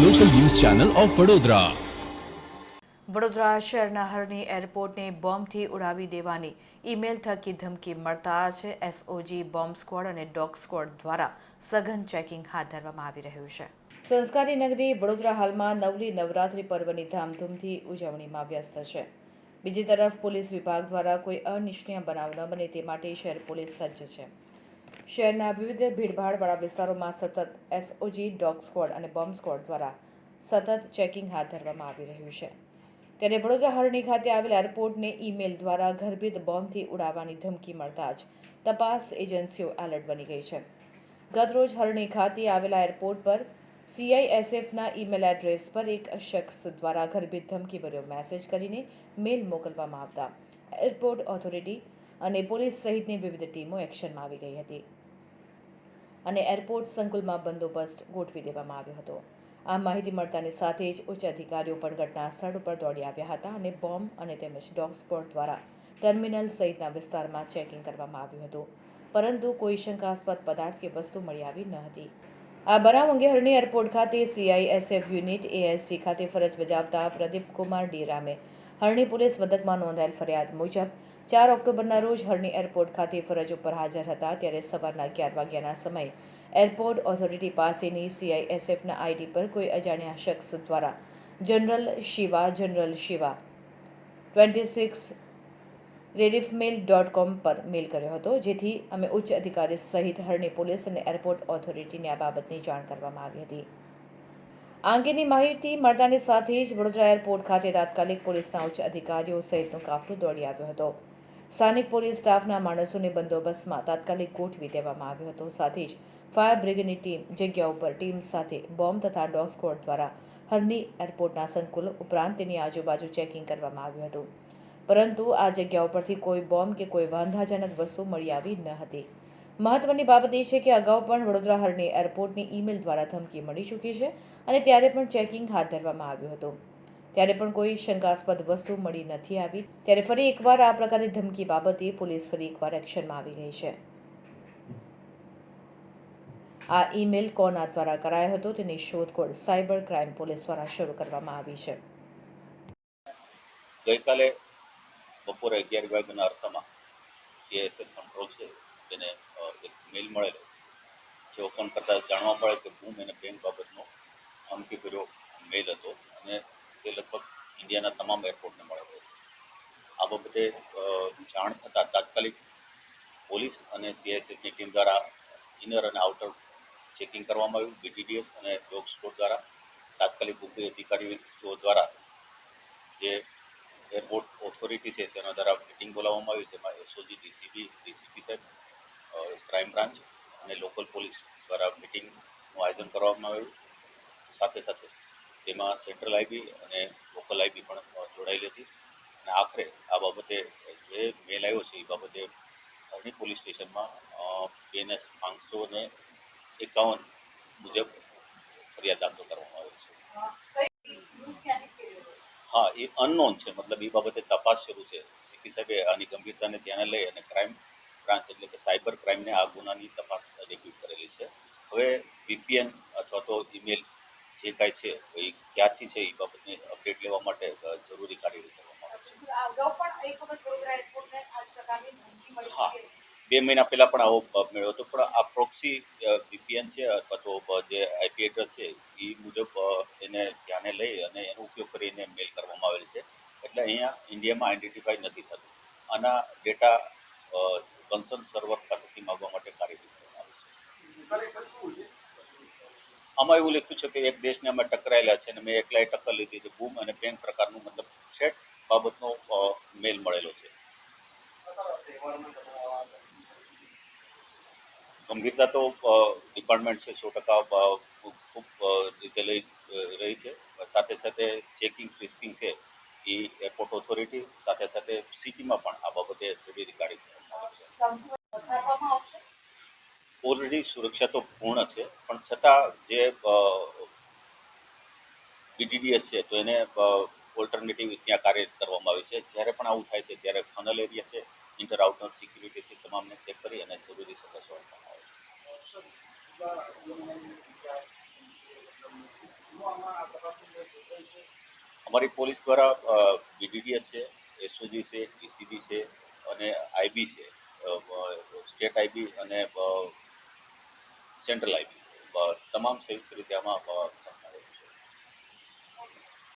Channel of Vadodara. Vadodara શહેરના હરણી એરપોર્ટને બોમ્બથી ઉડાવી દેવાની ઈમેલ થકી ધમકી મળતા છે એસઓજી બોમ્બ સ્ક્વોડ અને ડોગ સ્ક્વોડ દ્વારા સઘન ચેકિંગ હાથ ધરવામાં આવી રહ્યું છે. સંસ્કારી નગરી વડોદરા હાલમાં નવલી નવરાત્રિ પર્વની ધામધૂમથી ઉજવણીમાં વ્યસ્ત છે. બીજી તરફ પોલીસ વિભાગ દ્વારા કોઈ અનિચ્છનીય બનાવ ન બને તે માટે શહેર પોલીસ સજ્જ છે. શહેરના વિવિધ ભીડભાડવાળા વિસ્તારોમાં સતત એસઓજી ડોગ સ્ક્વોડ અને બોમ્બ સ્ક્વોડ દ્વારા સતત ચેકિંગ હાથ ધરવામાં આવી રહ્યું છે. ત્યારે વડોદરા હરણી ખાતે આવેલ એરપોર્ટને ઈમેલ દ્વારા ગર્ભિત બોમ્બથી ઉડાવવાની ધમકી મળતા જ તપાસ એજન્સીઓ એલર્ટ બની ગઈ છે. ગતરોજ હરણી ખાતે આવેલા એરપોર્ટ પર સીઆઈએસએફના ઈમેલ એડ્રેસ પર એક શખ્સ દ્વારા ગર્ભિત ધમકીભર્યો મેસેજ કરીને મેલ મોકલવામાં આવતા. એરપોર્ટ ઓથોરિટી અને પોલીસ સહિતની વિવિધ ટીમો એક્શનમાં આવી ગઈ હતી. અને એરપોર્ટ સંકુલમાં બંદોબસ્ત ગોઠવી દેવામાં આવ્યો હતો. આ માહિતી મળતાની સાથે જ ઉચ્ચ અધિકારીઓ પણ ઘટના સ્થળ ઉપર દોડી આવ્યા હતા અને બોમ્બ અને તેમજ ડોગ સ્ક્વોડ દ્વારા ટર્મિનલ સહિતના વિસ્તારમાં ચેકિંગ કરવામાં આવ્યું હતું. પરંતુ કોઈ શંકાસ્પદ પદાર્થ કે વસ્તુ મળી આવી ન હતી. આ બનાવ અંગે હરણી એરપોર્ટ ખાતે સીઆઈએસએફ યુનિટ એએસસી ખાતે ફરજ બજાવતા પ્રદીપ કુમાર ડીરામે હરણી પોલીસ મથકમાં નોંધાયેલ ફરિયાદ મુજબ ચાર ઓક્ટોબરના રોજ હરણી એરપોર્ટ ખાતે ફરજ ઉપર હાજર હતા ત્યારે સવારના અગિયાર વાગ્યાના સમયે એરપોર્ટ ઓથોરિટી પાસેની સીઆઈએસએફના આઈડી પર કોઈ અજાણ્યા શખ્સ દ્વારા general Shiva general Shiva twenty six Rediffmail dot com પર મેલ કર્યો હતો, જેથી અમે ઉચ્ચ અધિકારી સહિત હરણી પોલીસ અને એરપોર્ટ ઓથોરિટીને આ બાબતની જાણ કરવામાં આવી હતી. આ અંગેની માહિતી મળતાની સાથે જ વડોદરા એરપોર્ટ ખાતે તાત્કાલિક પોલીસના ઉચ્ચ અધિકારીઓ સહિતનો કાફલો દોડી આવ્યો હતો. સ્થાનિક પોલીસ સ્ટાફના માણસોને બંદોબસ્તમાં તાત્કાલિક ગોઠવી દેવામાં આવ્યો હતો. સાથે જ ફાયર બ્રિગેડની ટીમ જગ્યા ઉપર ટીમ સાથે બોમ્બ તથા ડોગ સ્ક્વોડ દ્વારા હરની એરપોર્ટના સંકુલ ઉપરાંત તેની આજુબાજુ ચેકિંગ કરવામાં આવ્યું હતું. પરંતુ આ જગ્યા ઉપરથી કોઈ બોમ્બ કે કોઈ વાંધાજનક વસ્તુ મળી આવી ન હતી. મહત્વની બાબત એ છે કે અગાઉ પણ વડોદરા હરની એરપોર્ટની ઈમેલ દ્વારા ધમકી મળી ચૂકી છે અને ત્યારે પણ ચેકિંગ હાથ ધરવામાં આવ્યું હતું. ત્યારે પણ કોઈ શંકાસ્પદ વસ્તુ મળી નથી આવી. ત્યારે ફરી એકવાર આ પ્રકારની ધમકી બાબતે પોલીસ ફરી એકવાર એક્શનમાં આવી ગઈ છે. આ ઈમેલ કોના દ્વારા કરાયો હતો તેની શોધખોળ સાયબર ક્રાઇમ પોલીસ દ્વારા શરૂ કરવામાં આવી છે. ગઈકાલે બપોરે અગિયાર વાગ્યાના અર્થમાં સીએસએફ કંટ્રોલ છે તેને એક મેલ મળેલો. જે ઓપન કરતાં જાણવા મળે કે હું એને બેંક બાબતનો ધમકીભર્યો મેલ હતો ઇન્ડિયાના તમામ એરપોર્ટને મળેલો છે. આ બાબતે જાણ થતાં તાત્કાલિક પોલીસ અને સીઆઈસીની ટીમ દ્વારા ઇનર અને આઉટર ચેકિંગ કરવામાં આવ્યું. બીટીડીએસ અને ડોગ સ્કોડ દ્વારા તાત્કાલિક ઉપરી અધિકારીઓ દ્વારા જે એરપોર્ટ ઓથોરિટી છે તેના દ્વારા મિટિંગ બોલાવવામાં આવી. તેમાં એસઓજી ડીસીબી ડીસીપી સાહેબ ક્રાઇમ બ્રાન્ચ અને લોકલ પોલીસ દ્વારા મિટિંગનું આયોજન કરવામાં આવ્યું. સાથે સાથે તેમાં સેન્ટ્રલ આઈબી અને લોકલ આઈબી પણ જોડાયેલી હતી. અને આખરે આ બાબતે જે મેલ આવ્યો છે, એ બાબતે અરણી પોલીસ સ્ટેશનમાં બીએનએસ પાંચસો ને એકાવન મુજબ ફરિયાદ દાખલ કરવામાં આવી છે. હા, એ અનનોન છે. મતલબ એ બાબતે તપાસ શરૂ છે. સીપી સાહેબે આની ગંભીરતાને ધ્યાને લઈ અને ક્રાઇમ બ્રાન્ચ એટલે કે સાયબર ક્રાઇમને આ ગુનાની તપાસ ડેબ્યુટ કરેલી છે. હવે વીપીએન જે છે? એ ક્યાંથી છે? એ બાબતની અપડેટ લેવા માટે જરૂરી કાર્યવાહી કરવામાં આવે છે. હા. બે મહિના પહેલા પણ આવો મેળવ્યો હતો પણ આ પ્રોક્સી વીપીએન છે અથવા તો જે આઈપી એડ્રેસ છે એ મુજબ એને ધ્યાને લઈ અને એનો ઉપયોગ કરીને મેલ કરવામાં આવેલ છે. એટલે અહીંયા ઇન્ડિયામાં આઈડેન્ટિફાઈ નથી થતું. આના ડેટા કન્સર્ન સર્વર પાસેથી માગવા માટે કાર્યવાહી કરવામાં આવે છે. આમાં એવું લખ્યું છે કે એક દેશને અમે ટકરાયેલા છે અને મેં એકલાય ટક્કર લીધી છે. બૂમ અને બેંક પ્રકારનું મતલબ સેટ બાબતનો મેલ મળેલો છે. ગંભીરતા તો ડિપાર્ટમેન્ટ છે. સો ટકા ખૂબ રીતે લઈ રહી છે. સાથે સાથે ચેકિંગ ફ્રિસ્કિંગ છે. એ એરપોર્ટ ઓથોરિટી સાથે સાથે સિટીમાં પણ આ બાબતે કરવામાં આવે છે. ઓલરેડી સુરક્ષા તો પૂર્ણ છે, પણ છતાં જે બીડીડીએસ છે, તો એને ઓલ્ટરનેટિવ ત્યાં કાર્ય કરવામાં આવે છે. જ્યારે પણ આવું થાય છે, ત્યારે ફનલ એરિયા છે ઇન્ટર આઉટર સિક્યુરિટી છે તમામને ચેક કરી અને જરૂરી આપવામાં આવે છે. અમારી પોલીસ દ્વારા બીડીડીએસ છે એસઓજી છે ડીસીબી છે, અને આઈબી છે સ્ટેટ આઈબી અને સેન્ટ્રલ આઈપી તમામ સંયુક્ત રીતે આમાં